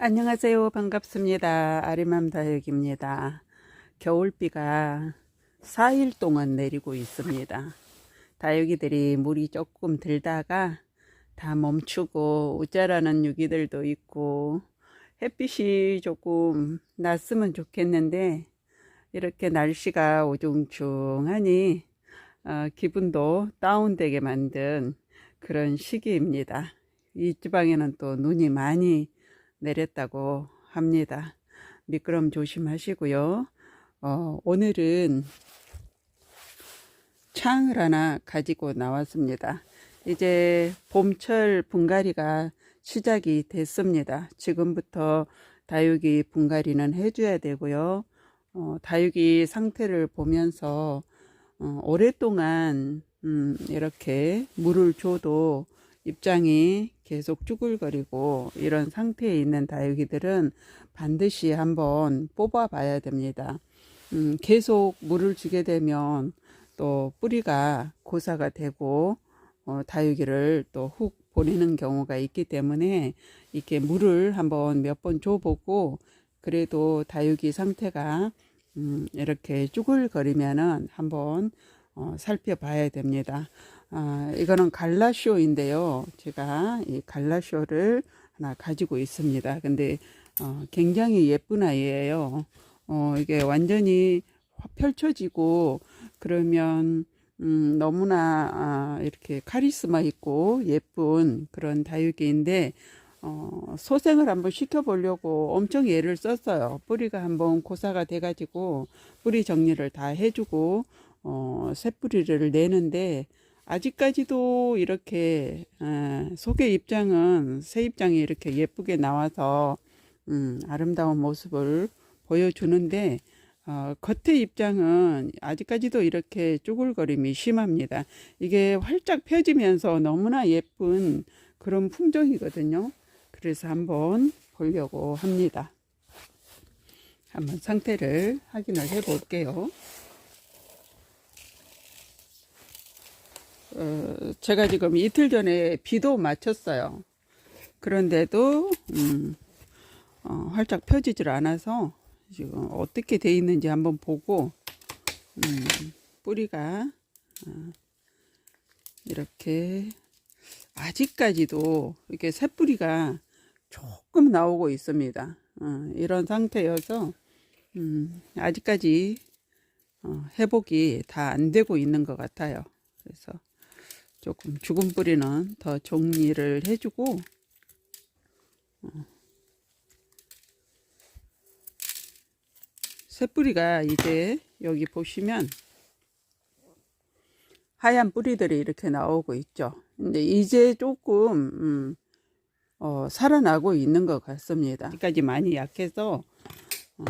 안녕하세요. 반갑습니다. 아리맘 다육입니다. 겨울비가 4일 동안 내리고 있습니다. 다육이들이 물이 조금 들다가 다 멈추고 우짜라는 유기들도 있고 햇빛이 조금 났으면 좋겠는데 이렇게 날씨가 우중충하니 어, 기분도 다운되게 만든 그런 시기입니다. 이 지방에는 또 눈이 많이 내렸다고 합니다. 미끄럼 조심하시고요. 어, 오늘은 창을 하나 가지고 나왔습니다. 이제 봄철 분갈이가 시작이 됐습니다. 지금부터 다육이 분갈이는 해줘야 되고요. 어, 다육이 상태를 보면서 어, 오랫동안 음, 이렇게 물을 줘도 입장이 계속 쭈글거리고 이런 상태에 있는 다육이들은 반드시 한번 뽑아 봐야 됩니다. 음, 계속 물을 주게 되면 또 뿌리가 고사가 되고 어, 다육이를 또 훅 보내는 경우가 있기 때문에 이렇게 물을 한번 몇 번 줘보고 그래도 다육이 상태가 음, 이렇게 쭈글거리면은 한번 어, 살펴봐야 됩니다. 아, 이거는 갈라쇼인데요. 제가 이 갈라쇼를 하나 가지고 있습니다. 근데 어, 굉장히 예쁜 아이예요. 어, 이게 완전히 펼쳐지고 그러면 음, 너무나 아, 이렇게 카리스마 있고 예쁜 그런 다육이인데 어, 소생을 한번 시켜보려고 엄청 애를 썼어요. 뿌리가 한번 고사가 돼가지고 뿌리 정리를 다 해주고 어, 새 뿌리를 내는데 아직까지도 이렇게 에, 속의 입장은 새 입장이 이렇게 예쁘게 나와서 음, 아름다운 모습을 보여주는데 어, 겉의 입장은 아직까지도 이렇게 쭈글거림이 심합니다. 이게 활짝 펴지면서 너무나 예쁜 그런 품종이거든요. 그래서 한번 보려고 합니다. 한번 상태를 확인을 해 볼게요. 어, 제가 지금 이틀 전에 비도 맞췄어요. 그런데도 음, 어, 활짝 펴지질 않아서 지금 어떻게 돼 있는지 한번 보고 음, 뿌리가 어, 이렇게 아직까지도 이렇게 새 뿌리가 조금 나오고 있습니다. 어, 이런 상태여서 음, 아직까지 어, 회복이 다 안 되고 있는 것 같아요. 그래서 조금 죽은 뿌리는 더 정리를 해주고 어, 새 뿌리가 이제 여기 보시면 하얀 뿌리들이 이렇게 나오고 있죠. 근데 이제 조금 음, 어, 살아나고 있는 것 같습니다. 아직까지 많이 약해서 어,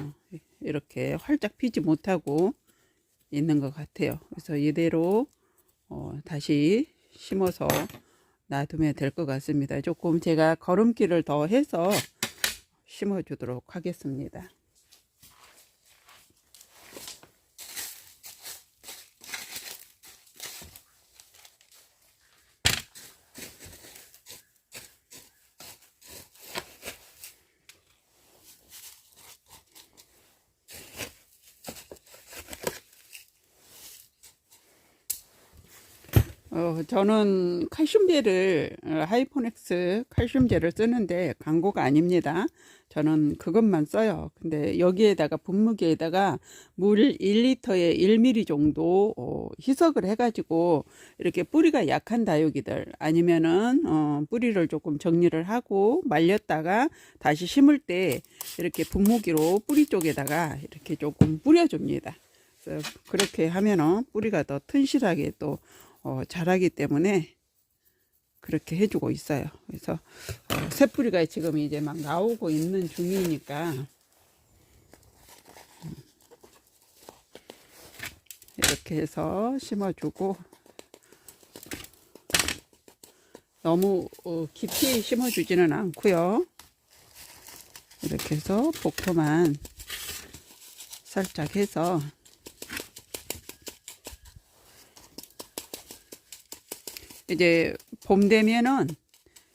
이렇게 활짝 피지 못하고 있는 것 같아요. 그래서 이대로 어, 다시 심어서 놔두면 될 것 같습니다. 조금 제가 걸음길을 더 해서 심어 주도록 하겠습니다. 어, 저는 칼슘제를 어, 하이포넥스 칼슘제를 쓰는데 광고가 아닙니다. 저는 그것만 써요. 근데 여기에다가 분무기에다가 물 1리터에 1ml 정도 어, 희석을 해가지고 이렇게 뿌리가 약한 다육이들 아니면은 어, 뿌리를 조금 정리를 하고 말렸다가 다시 심을 때 이렇게 분무기로 뿌리 쪽에다가 이렇게 조금 뿌려줍니다. 그래서 그렇게 하면은 뿌리가 더 튼실하게 또 어, 자라기 때문에 그렇게 해주고 있어요. 그래서 어, 새뿌리가 지금 이제 막 나오고 있는 중이니까 음, 이렇게 해서 심어주고 너무 어, 깊이 심어주지는 않고요. 이렇게 해서 복토만 살짝 해서 이제 봄 되면은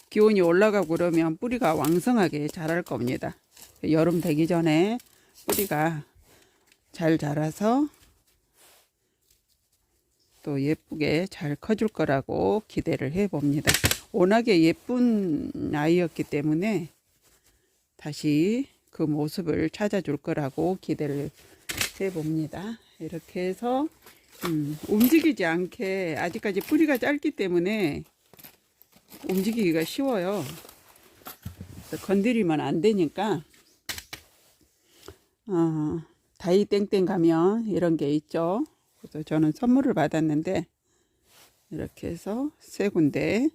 기온이 올라가고 그러면 뿌리가 왕성하게 자랄 겁니다. 여름 되기 전에 뿌리가 잘 자라서 또 예쁘게 잘 커질 거라고 기대를 해 봅니다. 워낙에 예쁜 아이였기 때문에 다시 그 모습을 찾아줄 거라고 기대를 해 봅니다. 이렇게 해서 음, 움직이지 않게 아직까지 뿌리가 짧기 때문에 움직이기가 쉬워요. 건드리면 안 되니까 어, 다이 땡땡 가면 이런 게 있죠. 그래서 저는 선물을 받았는데 이렇게 해서 세 군데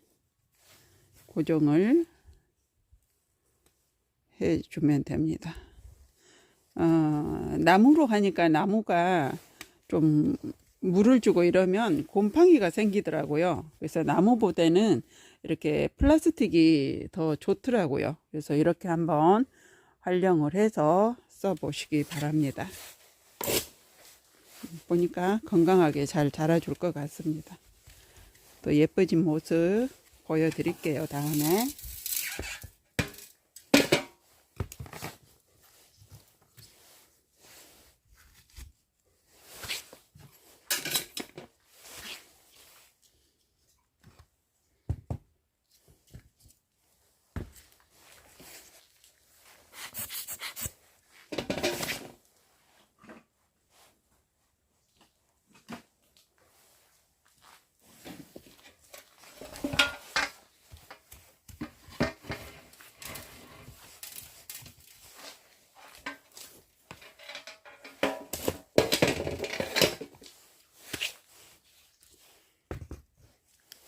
고정을 해주면 됩니다. 어, 나무로 하니까 나무가 좀 물을 주고 이러면 곰팡이가 생기더라고요. 그래서 나무보다는 이렇게 플라스틱이 더 좋더라고요. 그래서 이렇게 한번 활용을 해서 써보시기 바랍니다. 보니까 건강하게 잘 자라줄 것 같습니다. 또 예뻐진 모습 보여드릴게요. 다음에.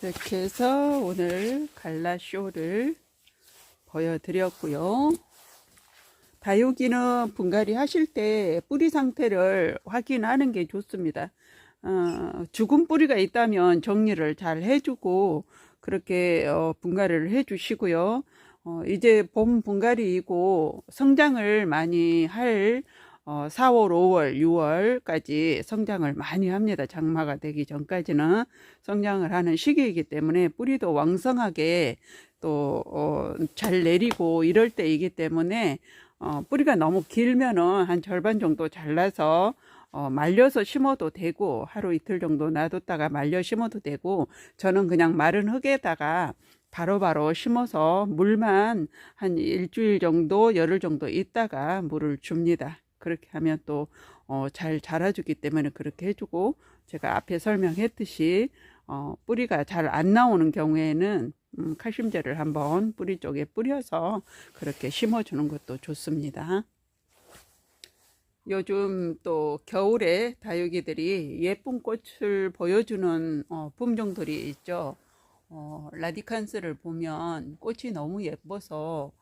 이렇게 해서 오늘 갈라쇼를 보여드렸고요. 다육이는 분갈이 하실 때 뿌리 상태를 확인하는 게 좋습니다. 어, 죽은 뿌리가 있다면 정리를 잘 해주고 그렇게 어, 분갈이를 해주시고요. 어, 이제 봄 분갈이이고 성장을 많이 할 어, 4월, 5월, 6월까지 성장을 많이 합니다. 장마가 되기 전까지는 성장을 하는 시기이기 때문에 뿌리도 왕성하게 또, 어, 잘 내리고 이럴 때이기 때문에 어, 뿌리가 너무 길면은 한 절반 정도 잘라서 어, 말려서 심어도 되고 하루 이틀 정도 놔뒀다가 말려 심어도 되고 저는 그냥 마른 흙에다가 바로바로 심어서 물만 한 일주일 정도 열흘 정도 있다가 물을 줍니다. 그렇게 하면 또 어, 잘 자라주기 때문에 그렇게 해주고 제가 앞에 설명했듯이 어, 뿌리가 잘 안 나오는 경우에는 음, 칼슘제를 한번 뿌리 쪽에 뿌려서 그렇게 심어주는 것도 좋습니다. 요즘 또 겨울에 다육이들이 예쁜 꽃을 보여주는 어, 품종들이 있죠. 어, 라디칸스를 보면 꽃이 너무 예뻐서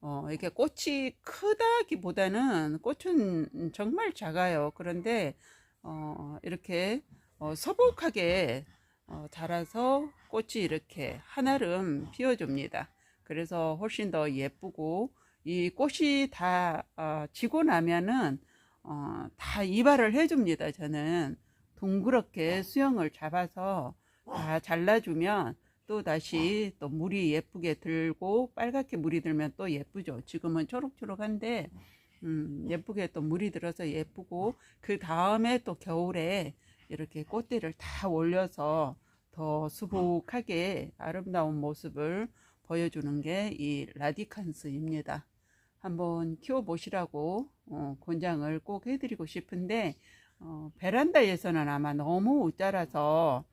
어, 이게 꽃이 크다기보다는 꽃은 정말 작아요. 그런데 어, 이렇게 어, 서복하게 어, 자라서 꽃이 이렇게 한아름 피어줍니다. 그래서 훨씬 더 예쁘고 이 꽃이 다 어, 지고 나면은 어, 다 이발을 해줍니다. 저는 둥그렇게 수영을 잡아서 다 잘라주면 또 다시 또 물이 예쁘게 들고 빨갛게 물이 들면 또 예쁘죠. 지금은 초록초록한데 음, 예쁘게 또 물이 들어서 예쁘고 그 다음에 또 겨울에 이렇게 꽃들을 다 올려서 더 수북하게 아름다운 모습을 보여주는 게 이 라디칸스입니다. 한번 키워 보시라고 어, 권장을 꼭 해드리고 싶은데 어, 베란다에서는 아마 너무 자라서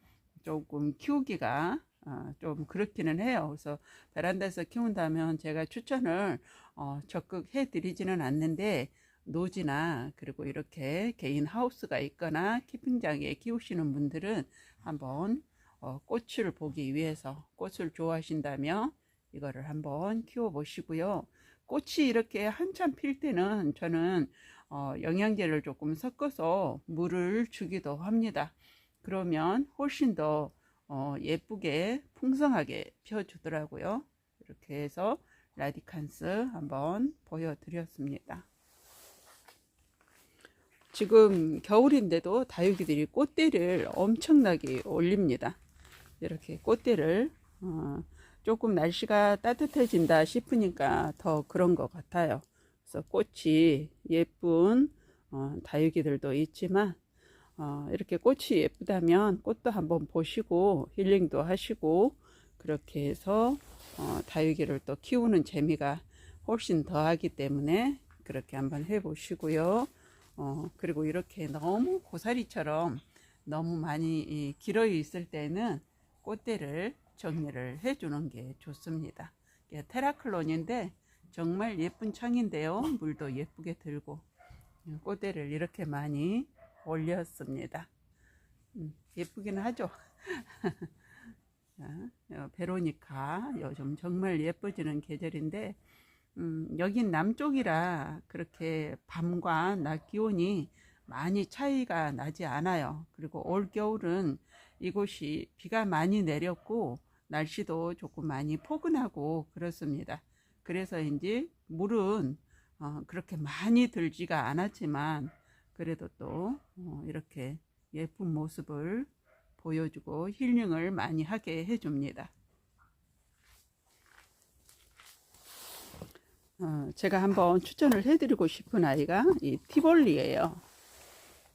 조금 키우기가 어, 좀 그렇기는 해요. 그래서 베란다에서 키운다면 제가 추천을 어, 적극 해드리지는 않는데 노지나 그리고 이렇게 개인 하우스가 있거나 키핑장에 키우시는 분들은 한번 어, 꽃을 보기 위해서 꽃을 좋아하신다면 이거를 한번 키워 보시고요. 꽃이 이렇게 한참 필 때는 저는 어, 영양제를 조금 섞어서 물을 주기도 합니다. 그러면 훨씬 더 어, 예쁘게 풍성하게 펴주더라고요. 이렇게 해서 라디칸스 한번 보여드렸습니다. 지금 겨울인데도 다육이들이 꽃대를 엄청나게 올립니다. 이렇게 꽃대를 어, 조금 날씨가 따뜻해진다 싶으니까 더 그런 것 같아요. 그래서 꽃이 예쁜 어, 다육이들도 있지만 어, 이렇게 꽃이 예쁘다면 꽃도 한번 보시고 힐링도 하시고 그렇게 해서 어, 다육이를 또 키우는 재미가 훨씬 더하기 때문에 그렇게 한번 해 보시고요. 어, 그리고 이렇게 너무 고사리처럼 너무 많이 이, 길어 있을 때는 꽃대를 정리를 해 주는 게 좋습니다. 테라클론인데 정말 예쁜 창인데요. 물도 예쁘게 들고 꽃대를 이렇게 많이 올렸습니다. 음, 예쁘기는 하죠. 자, 어, 베로니카 요즘 정말 예뻐지는 계절인데 음, 여긴 남쪽이라 그렇게 밤과 낮 기온이 많이 차이가 나지 않아요. 그리고 올 겨울은 이곳이 비가 많이 내렸고 날씨도 조금 많이 포근하고 그렇습니다. 그래서인지 물은 어, 그렇게 많이 들지가 않았지만 그래도 또 어, 이렇게 예쁜 모습을 보여주고 힐링을 많이 하게 해줍니다. 어, 제가 한번 추천을 해드리고 싶은 아이가 이 티볼리예요.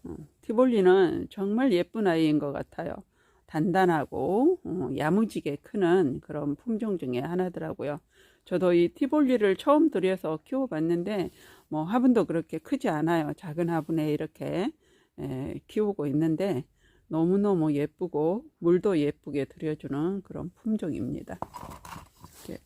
어, 티볼리는 정말 예쁜 아이인 것 같아요. 단단하고 어, 야무지게 크는 그런 품종 중에 하나더라고요. 저도 이 티볼리를 처음 들여서 키워봤는데 뭐 화분도 그렇게 크지 않아요. 작은 화분에 이렇게 에, 키우고 있는데 너무너무 예쁘고 물도 예쁘게 들여주는 그런 품종입니다.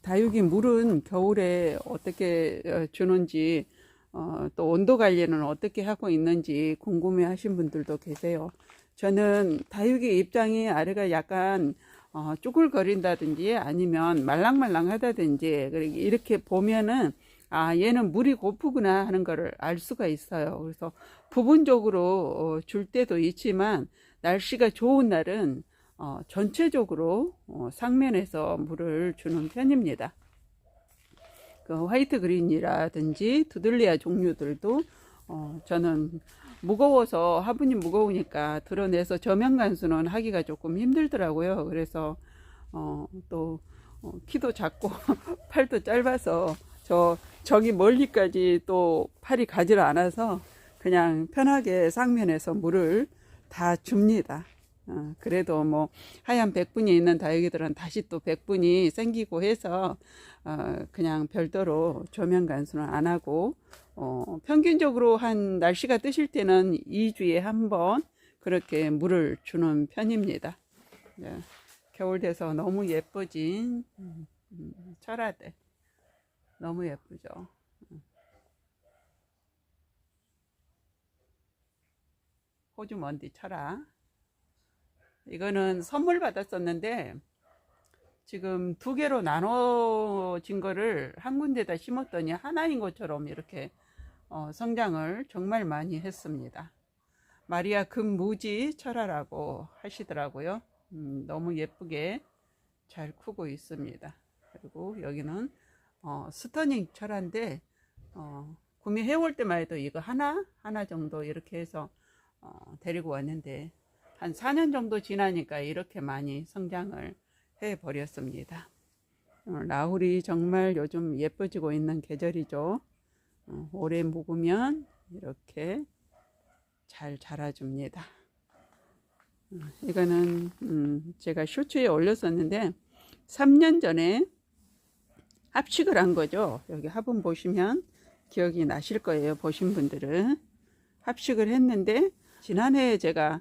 다육이 물은 겨울에 어떻게 어, 주는지 어, 또 온도 관리는 어떻게 하고 있는지 궁금해 하신 분들도 계세요. 저는 다육이 입장이 아래가 약간 어, 쭈글거린다든지 아니면 말랑말랑하다든지 이렇게 보면은 아 얘는 물이 고프구나 하는 것을 알 수가 있어요. 그래서 부분적으로 어, 줄 때도 있지만 날씨가 좋은 날은 어, 전체적으로 어, 상면에서 물을 주는 편입니다. 그 화이트 그린이라든지 두들리아 종류들도 어, 저는 무거워서 화분이 무거우니까 드러내서 저면 간수는 하기가 조금 힘들더라고요. 그래서 어, 또 어, 키도 작고 팔도 짧아서 저 저기 멀리까지 또 팔이 가지를 않아서 그냥 편하게 상면에서 물을 다 줍니다. 어, 그래도 뭐 하얀 백분이 있는 다육이들은 다시 또 백분이 생기고 해서 어, 그냥 별도로 조명 간수는 안 하고 어, 평균적으로 한 날씨가 뜨실 때는 2주에 한 번 그렇게 물을 주는 편입니다. 네, 겨울 돼서 너무 예뻐진 음, 음, 철화들 너무 예쁘죠. 호주 먼디 철화 이거는 선물 받았었는데 지금 두 개로 나눠진 거를 한 군데다 심었더니 하나인 것처럼 이렇게 어, 성장을 정말 많이 했습니다. 마리아 금무지 철화라고 하시더라고요. 음, 너무 예쁘게 잘 크고 있습니다. 그리고 여기는 어, 스터닝 철화인데 어, 구매해 올 때만 해도 이거 하나 하나 정도 이렇게 해서 어, 데리고 왔는데 한 4년 정도 지나니까 이렇게 많이 성장을 해 버렸습니다. 어, 라울이 정말 요즘 예뻐지고 있는 계절이죠. 어, 오래 묵으면 이렇게 잘 자라줍니다. 어, 이거는 음, 제가 쇼츠에 올렸었는데 3년 전에 합식을 한 거죠. 여기 화분 보시면 기억이 나실 거예요. 보신 분들은 합식을 했는데 지난해에 제가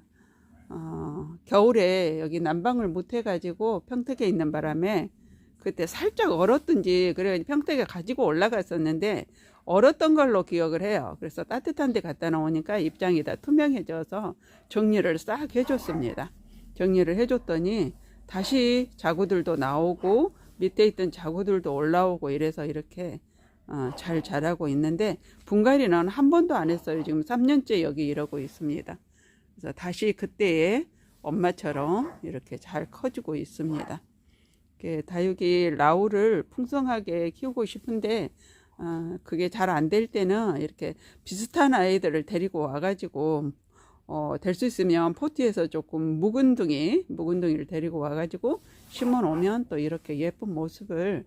어, 겨울에 여기 난방을 못 해가지고 평택에 있는 바람에 그때 살짝 얼었든지 그래 평택에 가지고 올라갔었는데 얼었던 걸로 기억을 해요. 그래서 따뜻한 데 갖다 놓으니까 입장이 다 투명해져서 정리를 싹 해줬습니다. 정리를 해줬더니 다시 자구들도 나오고 밑에 있던 자구들도 올라오고 이래서 이렇게 어, 잘 자라고 있는데 분갈이는 한 번도 안 했어요. 지금 3년째 여기 이러고 있습니다. 그래서 다시 그때의 엄마처럼 이렇게 잘 커지고 있습니다. 다육이 라우를 풍성하게 키우고 싶은데 어, 그게 잘 안 될 때는 이렇게 비슷한 아이들을 데리고 와가지고 어, 될 수 있으면 포트에서 조금 묵은둥이, 묵은둥이를 데리고 와가지고 심어 놓으면 또 이렇게 예쁜 모습을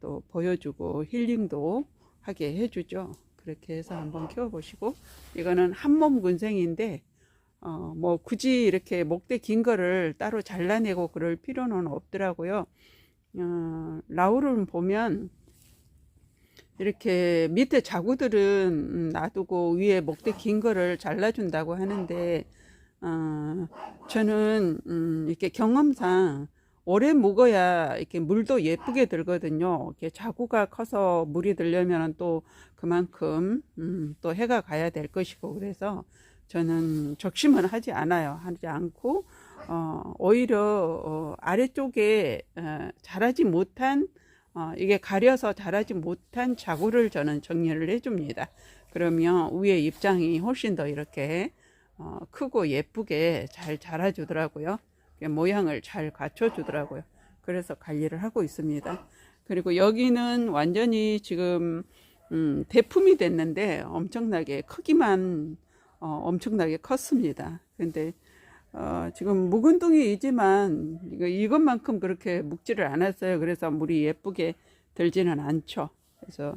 또 보여주고 힐링도 하게 해주죠. 그렇게 해서 한번 키워보시고 이거는 한몸 군생인데 어, 뭐 굳이 이렇게 목대 긴 거를 따로 잘라내고 그럴 필요는 없더라고요. 어, 라울을 보면 이렇게 밑에 자구들은 음, 놔두고 위에 목대 긴 거를 잘라준다고 하는데 어, 저는 음, 이렇게 경험상 오래 묵어야 이렇게 물도 예쁘게 들거든요. 이렇게 자구가 커서 물이 들려면 또 그만큼 음, 또 해가 가야 될 것이고 그래서 저는 적심은 하지 않아요. 하지 않고 어, 오히려 어, 아래쪽에 어, 자라지 못한 어, 이게 가려서 자라지 못한 자구를 저는 정리를 해줍니다. 그러면 위에 입장이 훨씬 더 이렇게 어, 크고 예쁘게 잘 자라주더라고요. 모양을 잘 갖춰주더라고요. 그래서 관리를 하고 있습니다. 그리고 여기는 완전히 지금 음, 대품이 됐는데 엄청나게 크기만 어, 엄청나게 컸습니다. 근데 어, 지금 묵은 둥이이지만 이거, 이것만큼 그렇게 묵지를 않았어요. 그래서 물이 예쁘게 들지는 않죠. 그래서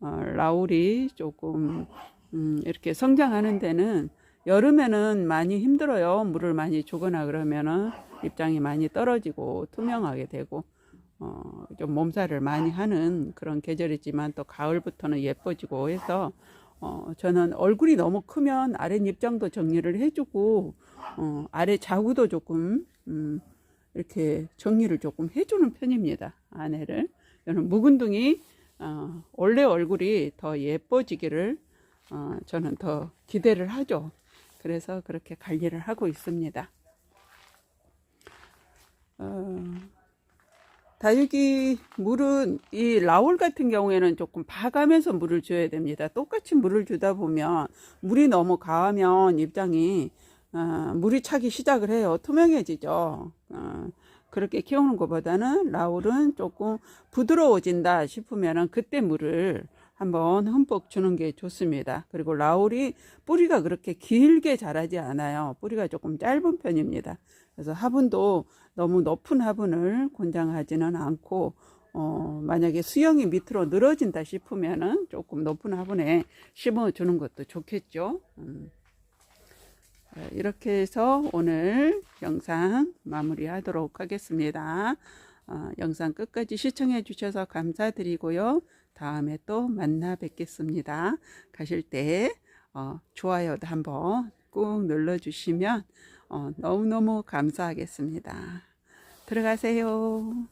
어, 라울이 조금 음, 이렇게 성장하는 데는 여름에는 많이 힘들어요. 물을 많이 주거나 그러면은 입장이 많이 떨어지고 투명하게 되고 어, 좀 몸살을 많이 하는 그런 계절이지만 또 가을부터는 예뻐지고 해서 어, 저는 얼굴이 너무 크면 아래 입장도 정리를 해주고 어, 아래 자구도 조금 음, 이렇게 정리를 조금 해주는 편입니다. 아내를 저는 묵은둥이 어, 원래 얼굴이 더 예뻐지기를 어, 저는 더 기대를 하죠. 그래서 그렇게 관리를 하고 있습니다. 어, 다육이 물은 이 라울 같은 경우에는 조금 봐가면서 물을 줘야 됩니다. 똑같이 물을 주다 보면 물이 너무 가면 입장이 어, 물이 차기 시작을 해요. 투명해지죠. 어, 그렇게 키우는 것보다는 라울은 조금 부드러워진다 싶으면은 그때 물을 한번 흠뻑 주는 게 좋습니다. 그리고 라울이 뿌리가 그렇게 길게 자라지 않아요. 뿌리가 조금 짧은 편입니다. 그래서 화분도 너무 높은 화분을 권장하지는 않고 어, 만약에 수영이 밑으로 늘어진다 싶으면은 조금 높은 화분에 심어 주는 것도 좋겠죠. 음. 이렇게 해서 오늘 영상 마무리하도록 하겠습니다. 어, 영상 끝까지 시청해 주셔서 감사드리고요. 다음에 또 만나 뵙겠습니다. 가실 때 어, 좋아요도 한번 꾹 눌러 주시면 어, 너무너무 감사하겠습니다. 들어가세요.